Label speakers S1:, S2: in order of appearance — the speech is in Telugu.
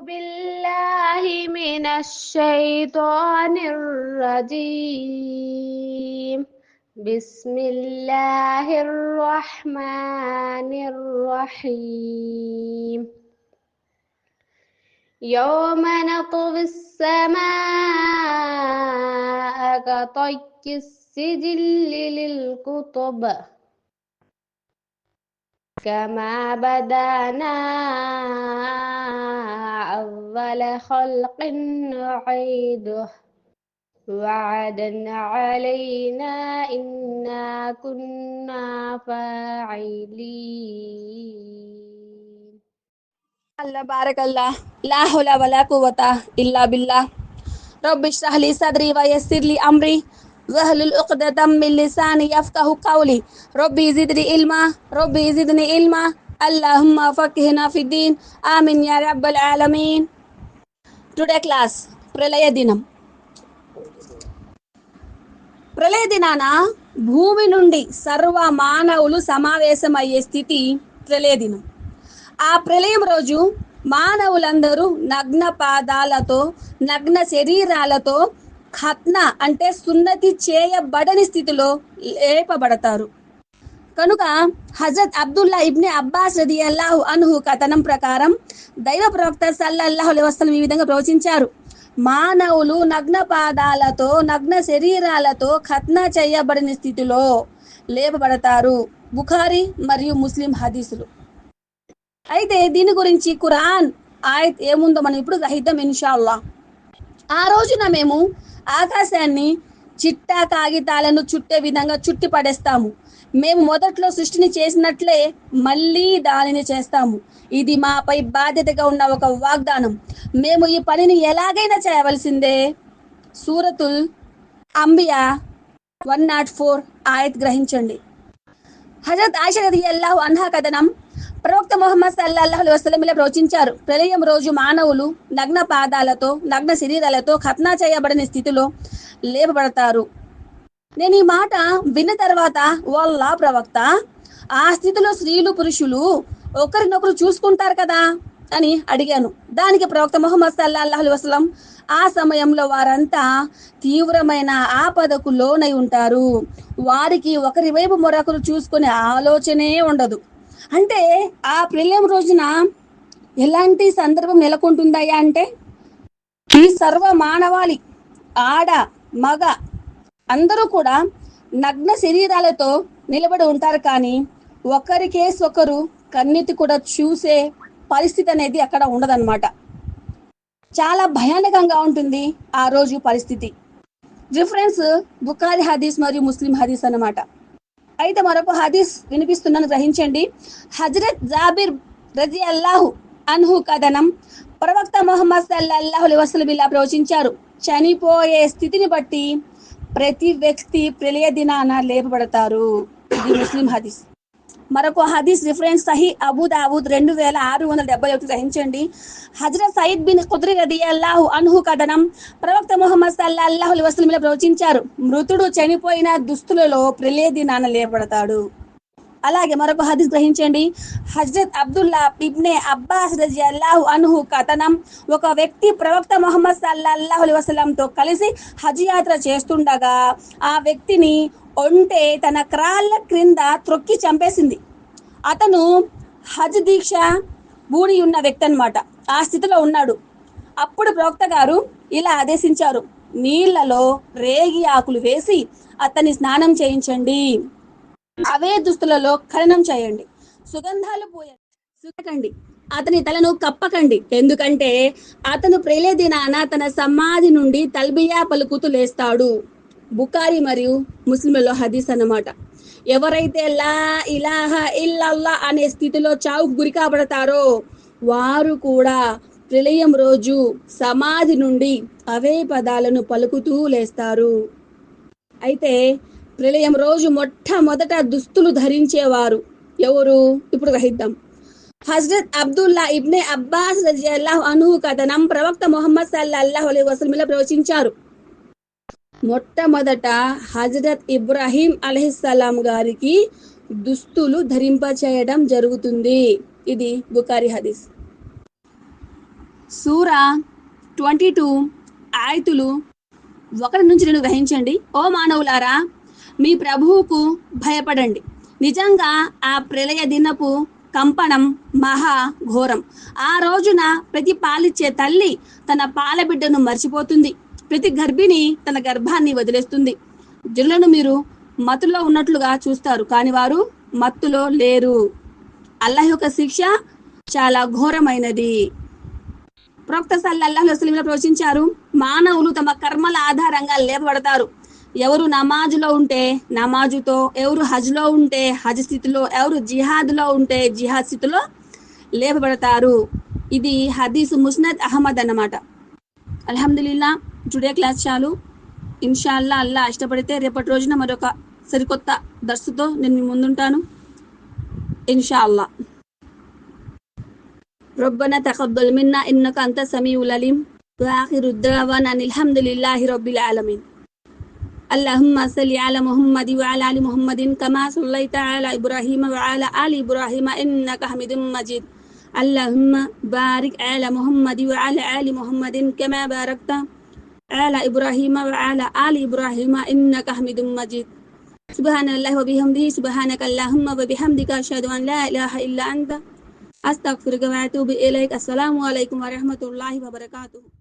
S1: بالله من الشيطان الرجيم. بسم الله الرحمن الرحيم. يوم نطوي السماء كطي السجل للكتب. كما بدانا أول خلق نعيده. وعدا علينا إنا كنا فاعلين.
S2: الله بارك الله. لا حول ولا قوة إلا بالله. رب اشرح لي صدري ويسر لي أمري. واحلل عقدة من لساني يفقه قولي ربي زدني علما ربي زدني علما اللهم فقهنا في الدين آمين يا رب العالمين టుడే క్లాస్ ప్రళయ దినం ప్రళయ దినాన భూమి నుండి సర్వ మానవులు సమావేశమయ్యే స్థితి ప్రళయ దినం ఆ ప్రళయం రోజు మానవులందరూ నగ్న పాదాలతో నగ్న శరీరాలతో ఖత్న అంటే సున్నతి చేయబడని స్థితిలో లేపబడతారు. కనుక హజరత్ అబ్దుల్లా ఇబ్ని అబ్బాస్ రది అల్లాహు అనుహు కథనం ప్రకారం దైవ ప్రవక్త సల్లల్లాహు అలైహి ఈ విధంగా ప్రవచించారు. మానవులు నగ్న పాదాలతో నగ్న శరీరాలతో ఖత్న చేయబడిన స్థితిలో లేపబడతారు. బుఖారి మరియు ముస్లిం హదీసులు. అయితే దీని గురించి ఖురాన్ ఆయత్ ఏముందో మనం ఇప్పుడు గ్రహిద్దాం ఇన్షాల్లా ఆ రోజున మేము ఆకాశాన్ని చిట్టా కాగితాలను చుట్టే విధంగా చుట్టి పడేస్తాము. మేము మొదట్లో సృష్టిని చేసినట్లే మళ్ళీ దానిని చేస్తాము. ఇది మాపై బాధ్యతగా ఉన్న ఒక వాగ్దానం. మేము ఈ పనిని ఎలాగైనా చేయవలసిందే. సూరతుల్ అంబియా వన్ నాట్ ఫోర్ ఆయత్ గ్రహించండి. హజరత్ ఆయిషా రదియల్లాహు అన్హా కథనం ప్రవక్త మొహమ్మద్ సల్లాహు అలైహి ప్రవచించారు. ప్రళయం రోజు మానవులు నగ్న పాదాలతో నగ్న శరీరాలతో ఖత్నా చేయబడిన స్థితిలో లేపబడతారు. నేను ఈ మాట విన్న తర్వాత వాళ్ళ ప్రవక్త ఆ స్థితిలో స్త్రీలు పురుషులు ఒకరినొకరు చూసుకుంటారు కదా అని అడిగాను. దానికి ప్రవక్త మొహమ్మద్ సల్లాహు వసలం ఆ సమయంలో వారంతా తీవ్రమైన ఆపదకు లోనై ఉంటారు. వారికి ఒకరి వైపు మరొకరు చూసుకునే ఆలోచనే ఉండదు. అంటే ఆ ప్రళయం రోజున ఎలాంటి సందర్భం నెలకొంటుందయ్యా అంటే ఈ సర్వ మానవాళి ఆడ మగ అందరూ కూడా నగ్న శరీరాలతో నిలబడి ఉంటారు కానీ ఒకరికేసి ఒకరు కన్నెత్తి కూడా చూసే పరిస్థితి అనేది అక్కడ ఉండదన్నమాట. చాలా భయానకంగా ఉంటుంది ఆ రోజు పరిస్థితి. రిఫరెన్స్ బుకారి హదీస్ మరియు ముస్లిం హదీస్ అన్నమాట. అయితే మరొక హదీస్ వినిపిస్తున్నాను గ్రహించండి. హజరత్ జాబిర్ రజి అల్లాహు అన్హు కథనం. ప్రవక్త మొహమ్మద్ సల్లల్లాహు అలైహి ఇలా ప్రవచించారు. చనిపోయే స్థితిని బట్టి ప్రతి వ్యక్తి ప్రళయ దినాన లేపబడతారు. ఇది ముస్లిం హదీస్. మరొక హదీస్ రిఫరెన్స్ సహీ అబూ దావూద్ రెండు వేల ఆరు వందల డెబ్బై ఒకటి గ్రహించండి. హజరత్ సయీద్ బిన్ కుద్రి రది అల్లాహు అన్హు కథనం. ప్రవక్త ముహమ్మద్ సల్లా అలైహి వసల్లం ప్రవచించారు మృతుడు చనిపోయిన దుస్తులలో ప్రలేది నాన్న లేపడతాడు అలాగే మరొక హదీస్ గ్రహించండి. హజరత్ అబ్దుల్లా ఇబ్నే అబ్బాస్ రజి అల్లాహు అన్హు కథనం. ఒక వ్యక్తి ప్రవక్త మొహమ్మద్ సల్లల్లాహు అలైహి వసలంతో కలిసి హజ్ యాత్ర చేస్తుండగా ఆ వ్యక్తిని ఒంటె తన క్రాళ్ళ క్రింద త్రొక్కి చంపేసింది. అతను హజ్ దీక్ష బూడి ఉన్న వ్యక్తి అన్నమాట. ఆ స్థితిలో ఉన్నాడు. అప్పుడు ప్రవక్త గారు ఇలా ఆదేశించారు. నీళ్ళలో రేగి ఆకులు వేసి అతన్ని స్నానం చేయించండి. అవే దుస్తులలో ఖననం చేయండి. సుగంధాలు పోయండి అతని తలను కప్పకండి. ఎందుకంటే అతను ప్రేలే దినాన తన సమాధి నుండి తల్బియా పలుకుతూ లేస్తాడు. బుకారి మరియు ముస్లింలలో హదీస్ అన్నమాట. ఎవరైతే లా ఇలాహ ఇల్లల్లా అనే స్థితిలో చావుకు గురి కాబడతారో వారు కూడా ప్రళయం రోజు సమాధి నుండి అవే పదాలను పలుకుతూ లేస్తారు. అయితే ప్రళయం రోజు మొట్టమొదట దుస్తులు ధరించేవారు. ఎవరు? ఇప్పుడు గ్రహిద్దాం. హజరత్ అబ్దుల్లా ఇబ్నే అబ్బాస్ రజియల్లాహు అనుహు కథనం ప్రవక్త మొహమ్మద్ సల్లల్లాహు అలీ వసల్లం ప్రవచించారు. మొట్టమొదట హజరత్ ఇబ్రాహీం అలహిస్సలాం గారికి దుస్తులు ధరింప చేయడం జరుగుతుంది. ఇది బుకారి హదీస్. సూరా ట్వంటీ టూ ఆయతులు ఒకటి నుంచి నేను గ్రహించండి. ఓ మానవులారా మీ ప్రభువుకు భయపడండి. నిజంగా ఆ ప్రళయ దినపు కంపనం మహా ఘోరం. ఆ రోజున ప్రతి పాలిచ్చే తల్లి తన పాల బిడ్డను మర్చిపోతుంది. ప్రతి గర్భిణి తన గర్భాన్ని వదిలేస్తుంది. జనులను మీరు మత్తులో ఉన్నట్లుగా చూస్తారు. కానీ వారు మత్తులో లేరు. అల్లాహ్ యొక్క శిక్ష చాలా ఘోరమైనది. ప్రొక్త సల్లల్లాహు అలైహి వసల్లం ప్రవచించారు మానవులు తమ కర్మల ఆధారంగా లేపబడతారు. ఎవరు నమాజులో ఉంటే నమాజుతో ఎవరు హజ్లో ఉంటే హజ్ స్థితిలో ఎవరు జిహాద్లో ఉంటే జిహాద్ స్థితిలో లేపబడతారు ఇది హదీసు ముస్నద్ అహ్మద్ అన్నమాట అల్హమ్దులిల్లా టుడే క్లాస్ చాలు ఇన్షాల్లా అల్లా ఇష్టపడితే రేపటి రోజున మరొక సరికొత్త దర్సుతో నేను మీ ముందుంటాను ఇన్షాల్లా ربنا تقبل منا إنك أنت السميع العليم وآخر الدعوانا أن الحمد لله رب العالمين اللهم صل على محمد وعلى آل محمد كما صليت على إبراهيم وعلى آل إبراهيم إنك حميد مجيد. اللهم بارك على محمد وعلى آل محمد كما باركت على إبراهيم وعلى آل إبراهيم إنك حميد مجيد. سبحان الله وبحمده سبحانك اللهم وبحمدك أشهد أن لا إله إلا أنت أستغفرك وأتوب إليك. السلام عليكم ورحمة الله وبركاته.